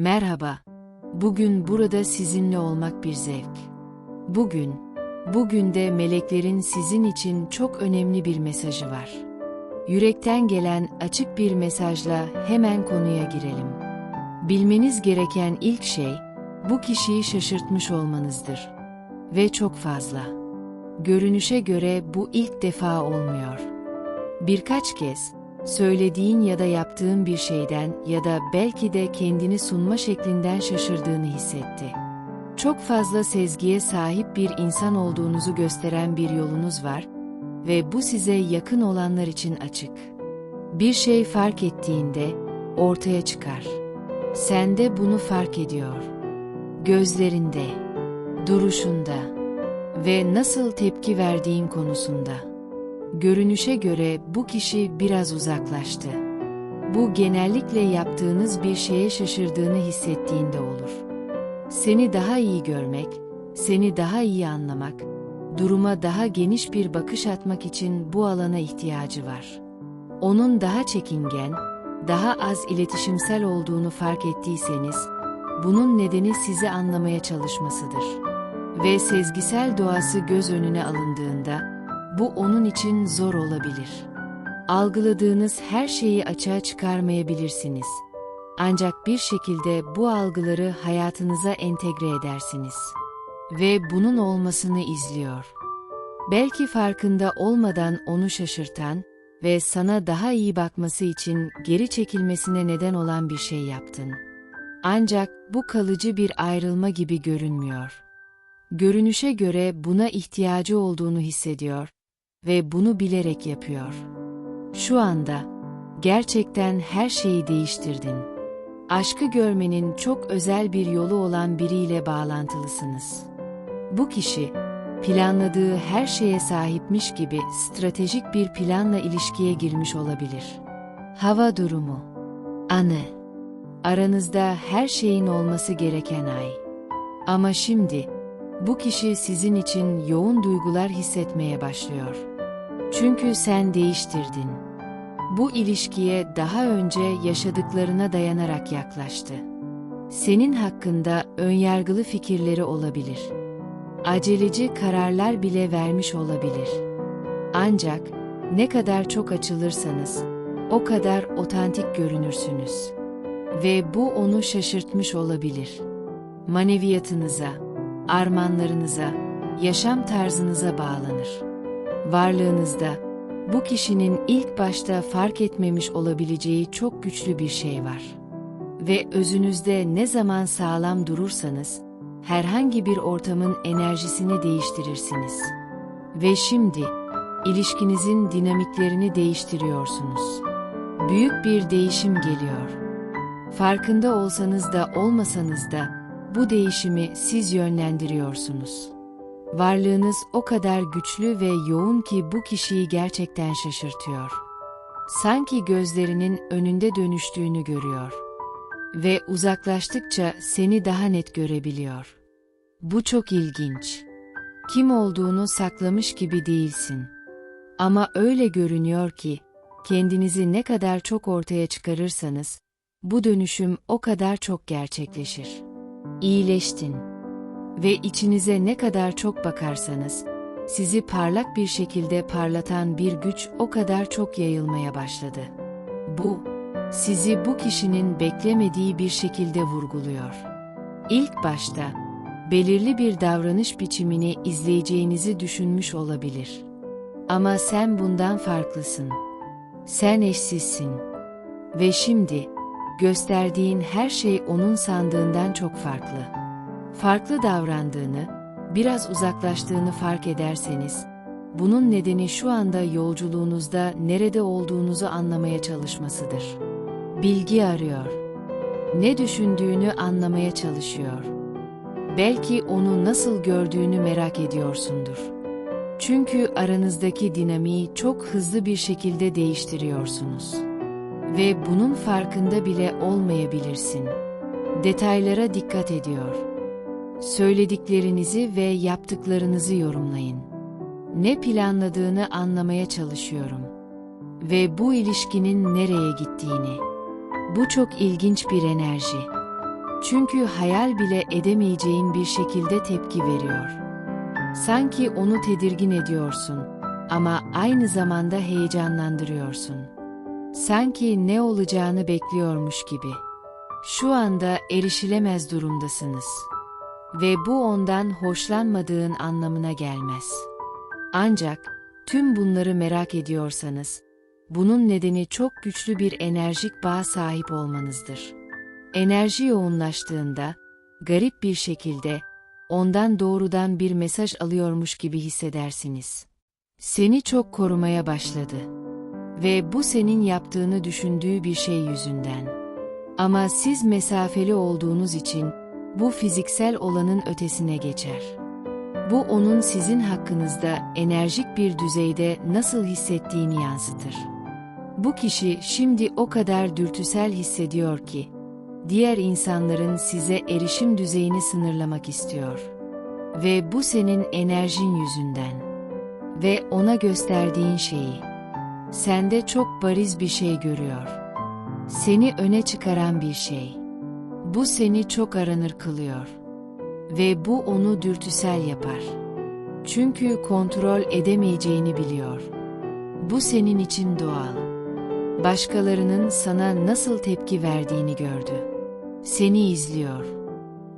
Merhaba. Bugün burada sizinle olmak bir zevk. Bugün, bugün de meleklerin sizin için çok önemli bir mesajı var. Yürekten gelen açık bir mesajla hemen konuya girelim. Bilmeniz gereken ilk şey, bu kişiyi şaşırtmış olmanızdır. Ve çok fazla. Görünüşe göre bu ilk defa olmuyor. Birkaç kez, söylediğin ya da yaptığın bir şeyden ya da belki de kendini sunma şeklinden şaşırdığını hissetti. Çok fazla sezgiye sahip bir insan olduğunuzu gösteren bir yolunuz var ve bu size yakın olanlar için açık. Bir şey fark ettiğinde ortaya çıkar. Sen de bunu fark ediyor. Gözlerinde, duruşunda ve nasıl tepki verdiğin konusunda. Görünüşe göre bu kişi biraz uzaklaştı. Bu genellikle yaptığınız bir şeye şaşırdığını hissettiğinde olur. Seni daha iyi görmek, seni daha iyi anlamak, duruma daha geniş bir bakış atmak için bu alana ihtiyacı var. Onun daha çekingen, daha az iletişimsel olduğunu fark ettiyseniz, bunun nedeni sizi anlamaya çalışmasıdır. Ve sezgisel doğası göz önüne alındığında, bu onun için zor olabilir. Algıladığınız her şeyi açığa çıkarmayabilirsiniz. Ancak bir şekilde bu algıları hayatınıza entegre edersiniz. Ve bunun olmasını izliyor. Belki farkında olmadan onu şaşırtan ve sana daha iyi bakması için geri çekilmesine neden olan bir şey yaptın. Ancak bu kalıcı bir ayrılma gibi görünmüyor. Görünüşe göre buna ihtiyacı olduğunu hissediyor ve bunu bilerek yapıyor. Şu anda gerçekten her şeyi değiştirdin. Aşkı görmenin çok özel bir yolu olan biriyle bağlantılısınız. Bu kişi planladığı her şeye sahipmiş gibi stratejik bir planla ilişkiye girmiş olabilir. Hava durumu. Anı. Aranızda her şeyin olması gereken ay. Ama şimdi bu kişi sizin için yoğun duygular hissetmeye başlıyor. Çünkü sen değiştirdin. Bu ilişkiye daha önce yaşadıklarına dayanarak yaklaştı. Senin hakkında önyargılı fikirleri olabilir. Aceleci kararlar bile vermiş olabilir. Ancak ne kadar çok açılırsanız o kadar otantik görünürsünüz. Ve bu onu şaşırtmış olabilir. Maneviyatınıza, armağanlarınıza, yaşam tarzınıza bağlanır. Varlığınızda bu kişinin ilk başta fark etmemiş olabileceği çok güçlü bir şey var. Ve özünüzde ne zaman sağlam durursanız, herhangi bir ortamın enerjisini değiştirirsiniz. Ve şimdi, ilişkinizin dinamiklerini değiştiriyorsunuz. Büyük bir değişim geliyor. Farkında olsanız da olmasanız da, bu değişimi siz yönlendiriyorsunuz. Varlığınız o kadar güçlü ve yoğun ki bu kişiyi gerçekten şaşırtıyor. Sanki gözlerinin önünde dönüştüğünü görüyor. Ve uzaklaştıkça seni daha net görebiliyor. Bu çok ilginç. Kim olduğunu saklamış gibi değilsin. Ama öyle görünüyor ki, kendinizi ne kadar çok ortaya çıkarırsanız, bu dönüşüm o kadar çok gerçekleşir. İyileştin. Ve içinize ne kadar çok bakarsanız, sizi parlak bir şekilde parlatan bir güç o kadar çok yayılmaya başladı. Bu, sizi bu kişinin beklemediği bir şekilde vurguluyor. İlk başta, belirli bir davranış biçimini izleyeceğinizi düşünmüş olabilir. Ama sen bundan farklısın. Sen eşsizsin. Ve şimdi, gösterdiğin her şey onun sandığından çok farklı. Farklı davrandığını, biraz uzaklaştığını fark ederseniz, bunun nedeni şu anda yolculuğunuzda nerede olduğunuzu anlamaya çalışmasıdır. Bilgi arıyor. Ne düşündüğünü anlamaya çalışıyor. Belki onu nasıl gördüğünü merak ediyorsundur. Çünkü aranızdaki dinamiği çok hızlı bir şekilde değiştiriyorsunuz. Ve bunun farkında bile olmayabilirsin. Detaylara dikkat ediyor. Söylediklerinizi ve yaptıklarınızı yorumlayın. Ne planladığını anlamaya çalışıyorum. Ve bu ilişkinin nereye gittiğini. Bu çok ilginç bir enerji. Çünkü hayal bile edemeyeceğin bir şekilde tepki veriyor. Sanki onu tedirgin ediyorsun ama aynı zamanda heyecanlandırıyorsun. Sanki ne olacağını bekliyormuş gibi. Şu anda erişilemez durumdasınız. Ve bu ondan hoşlanmadığın anlamına gelmez. Ancak tüm bunları merak ediyorsanız, bunun nedeni çok güçlü bir enerjik bağ sahip olmanızdır. Enerji yoğunlaştığında, garip bir şekilde, ondan doğrudan bir mesaj alıyormuş gibi hissedersiniz. Seni çok korumaya başladı. Ve bu senin yaptığını düşündüğü bir şey yüzünden. Ama siz mesafeli olduğunuz için, bu fiziksel olanın ötesine geçer. Bu onun sizin hakkınızda enerjik bir düzeyde nasıl hissettiğini yansıtır. Bu kişi şimdi o kadar dürtüsel hissediyor ki, diğer insanların size erişim düzeyini sınırlamak istiyor. Ve bu senin enerjin yüzünden. Ve ona gösterdiğin şeyi. Sende çok bariz bir şey görüyor. Seni öne çıkaran bir şey. Bu seni çok aranır kılıyor. Ve bu onu dürtüsel yapar. Çünkü kontrol edemeyeceğini biliyor. Bu senin için doğal. Başkalarının sana nasıl tepki verdiğini gördü. Seni izliyor.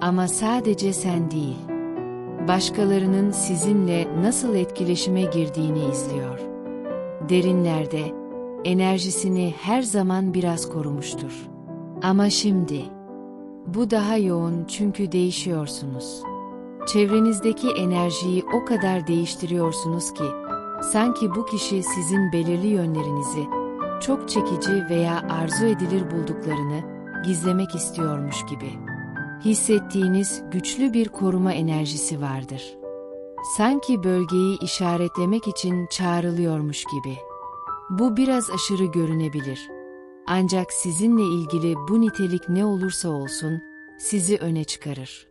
Ama sadece sen değil. Başkalarının sizinle nasıl etkileşime girdiğini izliyor. Derinlerde enerjisini her zaman biraz korumuştur. Ama şimdi bu daha yoğun çünkü değişiyorsunuz. Çevrenizdeki enerjiyi o kadar değiştiriyorsunuz ki sanki bu kişi sizin belirli yönlerinizi çok çekici veya arzu edilir bulduklarını gizlemek istiyormuş gibi. Hissettiğiniz güçlü bir koruma enerjisi vardır. Sanki bölgeyi işaretlemek için çağrılıyormuş gibi. Bu biraz aşırı görünebilir. Ancak sizinle ilgili bu nitelik ne olursa olsun sizi öne çıkarır.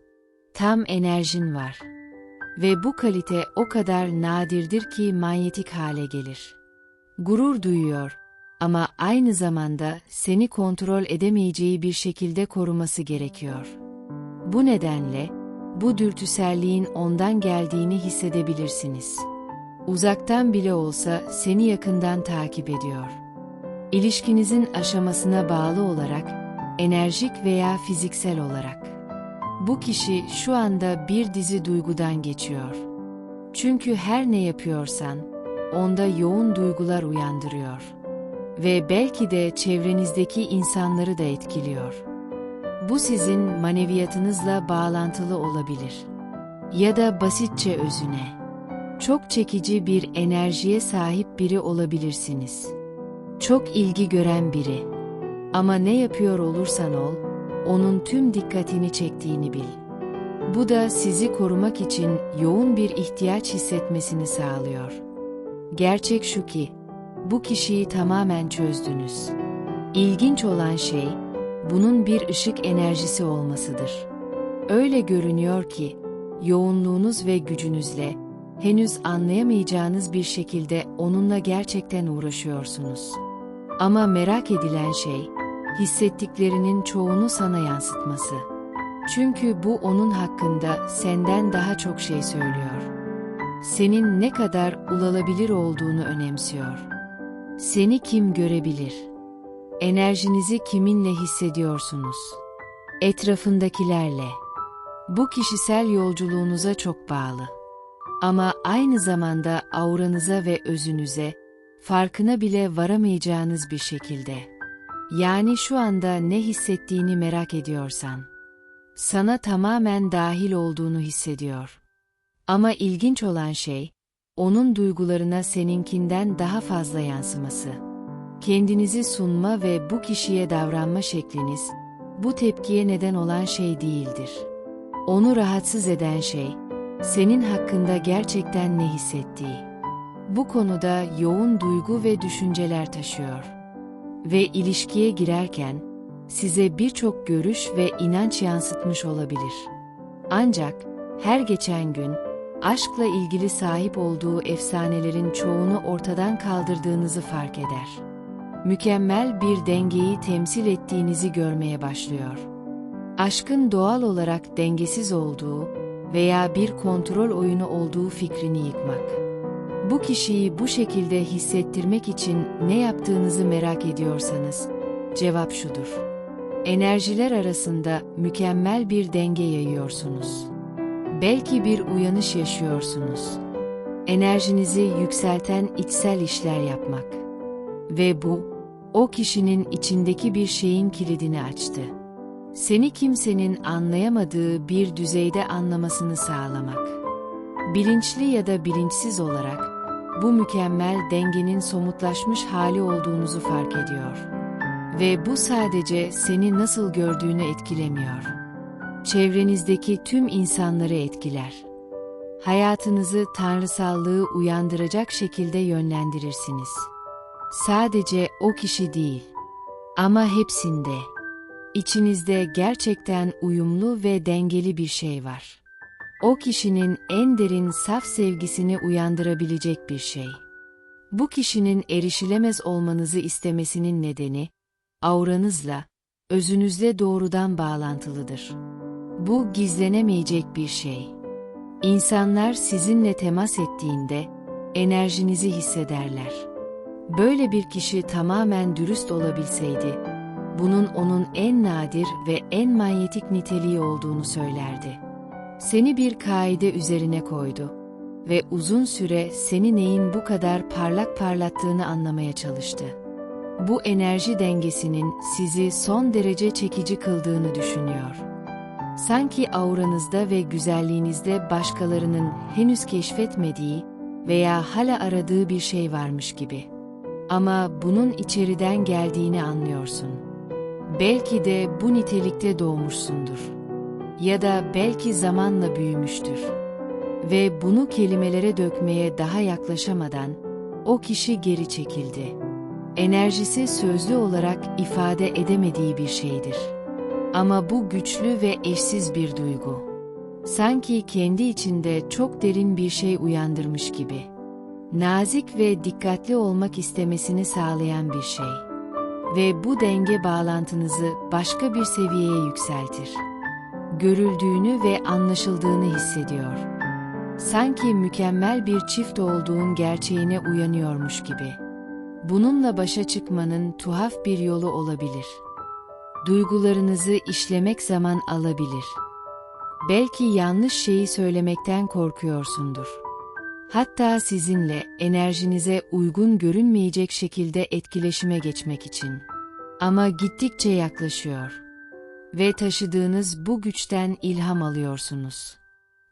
Tam enerjin var. Ve bu kalite o kadar nadirdir ki manyetik hale gelir. Gurur duyuyor ama aynı zamanda seni kontrol edemeyeceği bir şekilde koruması gerekiyor. Bu nedenle bu dürtüselliğin ondan geldiğini hissedebilirsiniz. Uzaktan bile olsa seni yakından takip ediyor. İlişkinizin aşamasına bağlı olarak, enerjik veya fiziksel olarak. Bu kişi şu anda bir dizi duygudan geçiyor. Çünkü her ne yapıyorsan, onda yoğun duygular uyandırıyor. Ve belki de çevrenizdeki insanları da etkiliyor. Bu sizin maneviyatınızla bağlantılı olabilir. Ya da basitçe özüne. Çok çekici bir enerjiye sahip biri olabilirsiniz. Çok ilgi gören biri. Ama ne yapıyor olursan ol, onun tüm dikkatini çektiğini bil. Bu da sizi korumak için yoğun bir ihtiyaç hissetmesini sağlıyor. Gerçek şu ki, bu kişiyi tamamen çözdünüz. İlginç olan şey, bunun bir ışık enerjisi olmasıdır. Öyle görünüyor ki, yoğunluğunuz ve gücünüzle, henüz anlayamayacağınız bir şekilde onunla gerçekten uğraşıyorsunuz. Ama merak edilen şey, hissettiklerinin çoğunu sana yansıtması. Çünkü bu onun hakkında senden daha çok şey söylüyor. Senin ne kadar ulalabilir olduğunu önemsiyor. Seni kim görebilir? Enerjinizi kiminle hissediyorsunuz? Etrafındakilerle. Bu kişisel yolculuğunuza çok bağlı. Ama aynı zamanda auranıza ve özünüze, farkına bile varamayacağınız bir şekilde. Yani şu anda ne hissettiğini merak ediyorsan. Sana tamamen dahil olduğunu hissediyor. Ama ilginç olan şey, onun duygularına seninkinden daha fazla yansıması. Kendinizi sunma ve bu kişiye davranma şekliniz, bu tepkiye neden olan şey değildir. Onu rahatsız eden şey, senin hakkında gerçekten ne hissettiği. Bu konuda yoğun duygu ve düşünceler taşıyor. Ve ilişkiye girerken, size birçok görüş ve inanç yansıtmış olabilir. Ancak, her geçen gün, aşkla ilgili sahip olduğu efsanelerin çoğunu ortadan kaldırdığınızı fark eder. Mükemmel bir dengeyi temsil ettiğinizi görmeye başlıyor. Aşkın doğal olarak dengesiz olduğu veya bir kontrol oyunu olduğu fikrini yıkmak. Bu kişiyi bu şekilde hissettirmek için ne yaptığınızı merak ediyorsanız, cevap şudur. Enerjiler arasında mükemmel bir denge yayıyorsunuz. Belki bir uyanış yaşıyorsunuz. Enerjinizi yükselten içsel işler yapmak. Ve bu, o kişinin içindeki bir şeyin kilidini açtı. Seni kimsenin anlayamadığı bir düzeyde anlamasını sağlamak. Bilinçli ya da bilinçsiz olarak, bu mükemmel dengenin somutlaşmış hali olduğunuzu fark ediyor. Ve bu sadece seni nasıl gördüğünü etkilemiyor. Çevrenizdeki tüm insanları etkiler. Hayatınızı tanrısallığı uyandıracak şekilde yönlendirirsiniz. Sadece o kişi değil. Ama hepsinde. İçinizde gerçekten uyumlu ve dengeli bir şey var. O kişinin en derin saf sevgisini uyandırabilecek bir şey. Bu kişinin erişilemez olmanızı istemesinin nedeni, auranızla, özünüzle doğrudan bağlantılıdır. Bu gizlenemeyecek bir şey. İnsanlar sizinle temas ettiğinde enerjinizi hissederler. Böyle bir kişi tamamen dürüst olabilseydi, bunun onun en nadir ve en manyetik niteliği olduğunu söylerdi. Seni bir kaide üzerine koydu ve uzun süre seni neyin bu kadar parlak parlattığını anlamaya çalıştı. Bu enerji dengesinin sizi son derece çekici kıldığını düşünüyor. Sanki auranızda ve güzelliğinizde başkalarının henüz keşfetmediği veya hala aradığı bir şey varmış gibi. Ama bunun içeriden geldiğini anlıyorsun. Belki de bu nitelikte doğmuşsundur. Ya da belki zamanla büyümüştür. Ve bunu kelimelere dökmeye daha yaklaşamadan o kişi geri çekildi. Enerjisi sözlü olarak ifade edemediği bir şeydir. Ama bu güçlü ve eşsiz bir duygu. Sanki kendi içinde çok derin bir şey uyandırmış gibi. Nazik ve dikkatli olmak istemesini sağlayan bir şey. Ve bu denge bağlantınızı başka bir seviyeye yükseltir. Görüldüğünü ve anlaşıldığını hissediyor. Sanki mükemmel bir çift olduğun gerçeğine uyanıyormuş gibi. Bununla başa çıkmanın tuhaf bir yolu olabilir. Duygularınızı işlemek zaman alabilir. Belki yanlış şeyi söylemekten korkuyorsundur. Hatta sizinle enerjinize uygun görünmeyecek şekilde etkileşime geçmek için. Ama gittikçe yaklaşıyor. Ve taşıdığınız bu güçten ilham alıyorsunuz.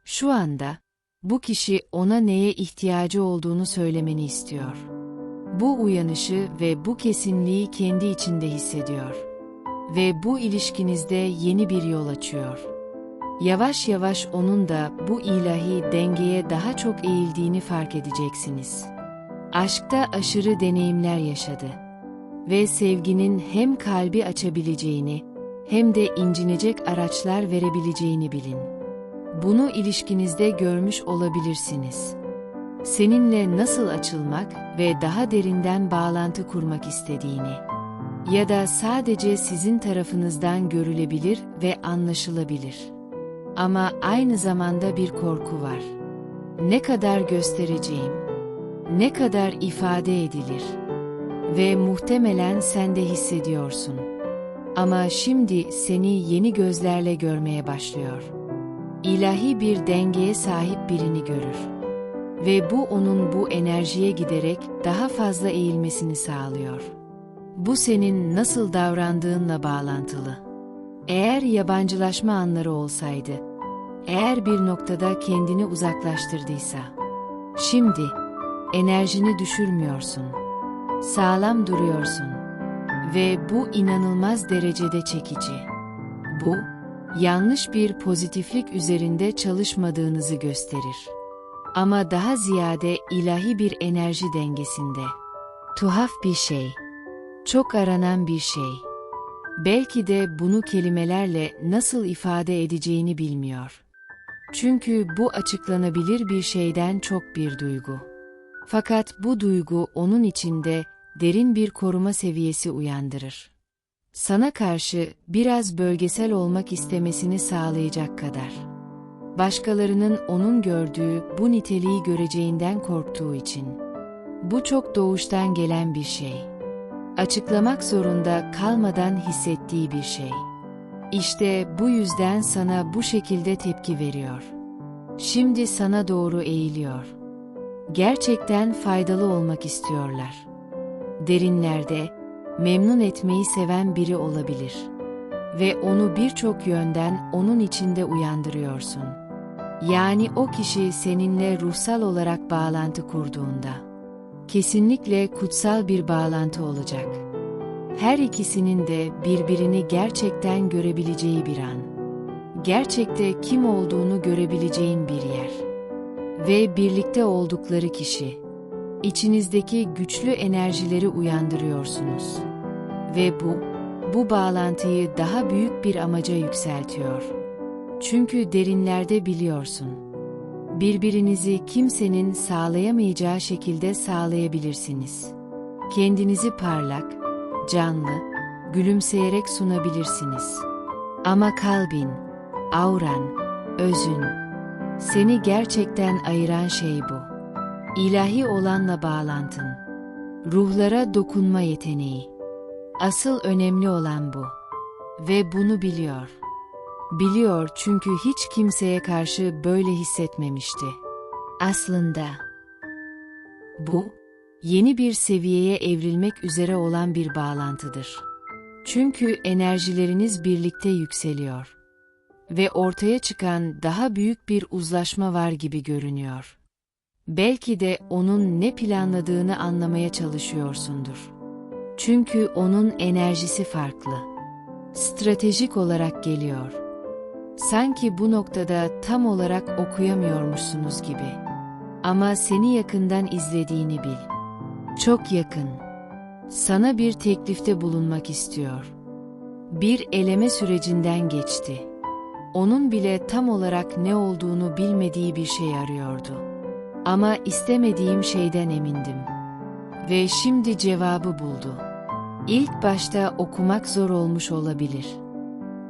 Şu anda, bu kişi ona neye ihtiyacı olduğunu söylemeni istiyor. Bu uyanışı ve bu kesinliği kendi içinde hissediyor. Ve bu ilişkinizde yeni bir yol açıyor. Yavaş yavaş onun da bu ilahi dengeye daha çok eğildiğini fark edeceksiniz. Aşkta aşırı deneyimler yaşadı. Ve sevginin hem kalbi açabileceğini, hem de incinecek araçlar verebileceğini bilin. Bunu ilişkinizde görmüş olabilirsiniz. Seninle nasıl açılmak ve daha derinden bağlantı kurmak istediğini ya da sadece sizin tarafınızdan görülebilir ve anlaşılabilir. Ama aynı zamanda bir korku var. Ne kadar göstereceğim? Ne kadar ifade edilir? Ve muhtemelen sen de hissediyorsun. Ama şimdi seni yeni gözlerle görmeye başlıyor. İlahi bir dengeye sahip birini görür. Ve bu onun bu enerjiye giderek daha fazla eğilmesini sağlıyor. Bu senin nasıl davrandığınla bağlantılı. Eğer yabancılaşma anları olsaydı, eğer bir noktada kendini uzaklaştırdıysa, şimdi enerjini düşürmüyorsun. Sağlam duruyorsun ve bu inanılmaz derecede çekici. Bu, yanlış bir pozitiflik üzerinde çalışmadığınızı gösterir. Ama daha ziyade ilahi bir enerji dengesinde. Tuhaf bir şey. Çok aranan bir şey. Belki de bunu kelimelerle nasıl ifade edeceğini bilmiyor. Çünkü bu açıklanabilir bir şeyden çok bir duygu. Fakat bu duygu onun içinde derin bir koruma seviyesi uyandırır. Sana karşı biraz bölgesel olmak istemesini sağlayacak kadar. Başkalarının onun gördüğü bu niteliği göreceğinden korktuğu için. Bu çok doğuştan gelen bir şey. Açıklamak zorunda kalmadan hissettiği bir şey. İşte bu yüzden sana bu şekilde tepki veriyor. Şimdi sana doğru eğiliyor. Gerçekten faydalı olmak istiyorlar. Derinlerde memnun etmeyi seven biri olabilir ve onu birçok yönden onun içinde uyandırıyorsun. Yani o kişi seninle ruhsal olarak bağlantı kurduğunda kesinlikle kutsal bir bağlantı olacak. Her ikisinin de birbirini gerçekten görebileceği bir an. Gerçekte kim olduğunu görebileceğin bir yer. Ve birlikte oldukları kişi. İçinizdeki güçlü enerjileri uyandırıyorsunuz. Ve bu, bu bağlantıyı daha büyük bir amaca yükseltiyor. Çünkü derinlerde biliyorsun. Birbirinizi kimsenin sağlayamayacağı şekilde sağlayabilirsiniz. Kendinizi parlak, canlı, gülümseyerek sunabilirsiniz. Ama kalbin, auran, özün, seni gerçekten ayıran şey bu. İlahi olanla bağlantın, ruhlara dokunma yeteneği. Asıl önemli olan bu. Ve bunu biliyor. Biliyor çünkü hiç kimseye karşı böyle hissetmemişti. Aslında bu yeni bir seviyeye evrilmek üzere olan bir bağlantıdır. Çünkü enerjileriniz birlikte yükseliyor ve ortaya çıkan daha büyük bir uzlaşma var gibi görünüyor. Belki de onun ne planladığını anlamaya çalışıyorsundur. Çünkü onun enerjisi farklı. Stratejik olarak geliyor. Sanki bu noktada tam olarak okuyamıyormuşsunuz gibi. Ama seni yakından izlediğini bil. Çok yakın. Sana bir teklifte bulunmak istiyor. Bir eleme sürecinden geçti. Onun bile tam olarak ne olduğunu bilmediği bir şey arıyordu. Ama istemediğim şeyden emindim. Ve şimdi cevabı buldu. İlk başta okumak zor olmuş olabilir.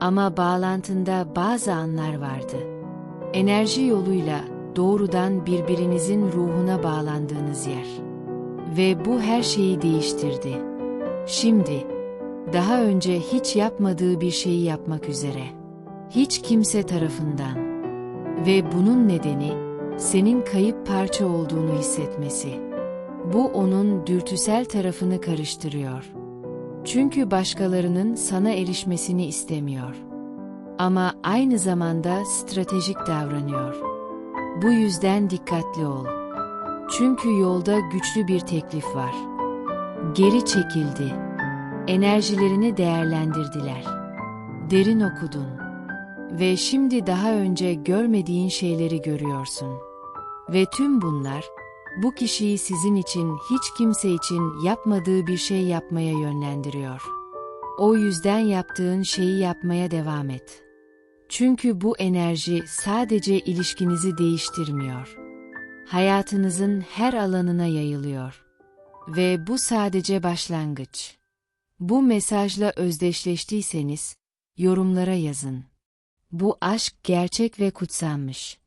Ama bağlantında bazı anlar vardı. Enerji yoluyla doğrudan birbirinizin ruhuna bağlandığınız yer. Ve bu her şeyi değiştirdi. Şimdi, daha önce hiç yapmadığı bir şeyi yapmak üzere. Hiç kimse tarafından. Ve bunun nedeni, senin kayıp parça olduğunu hissetmesi. Bu onun dürtüsel tarafını karıştırıyor. Çünkü başkalarının sana erişmesini istemiyor. Ama aynı zamanda stratejik davranıyor. Bu yüzden dikkatli ol. Çünkü yolda güçlü bir teklif var. Geri çekildi. Enerjilerini değerlendirdiler. Derin okudun. Ve şimdi daha önce görmediğin şeyleri görüyorsun. Ve tüm bunlar, bu kişiyi sizin için hiç kimse için yapmadığı bir şey yapmaya yönlendiriyor. O yüzden yaptığın şeyi yapmaya devam et. Çünkü bu enerji sadece ilişkinizi değiştirmiyor. Hayatınızın her alanına yayılıyor. Ve bu sadece başlangıç. Bu mesajla özdeşleştiyseniz, yorumlara yazın. Bu aşk gerçek ve kutsanmış.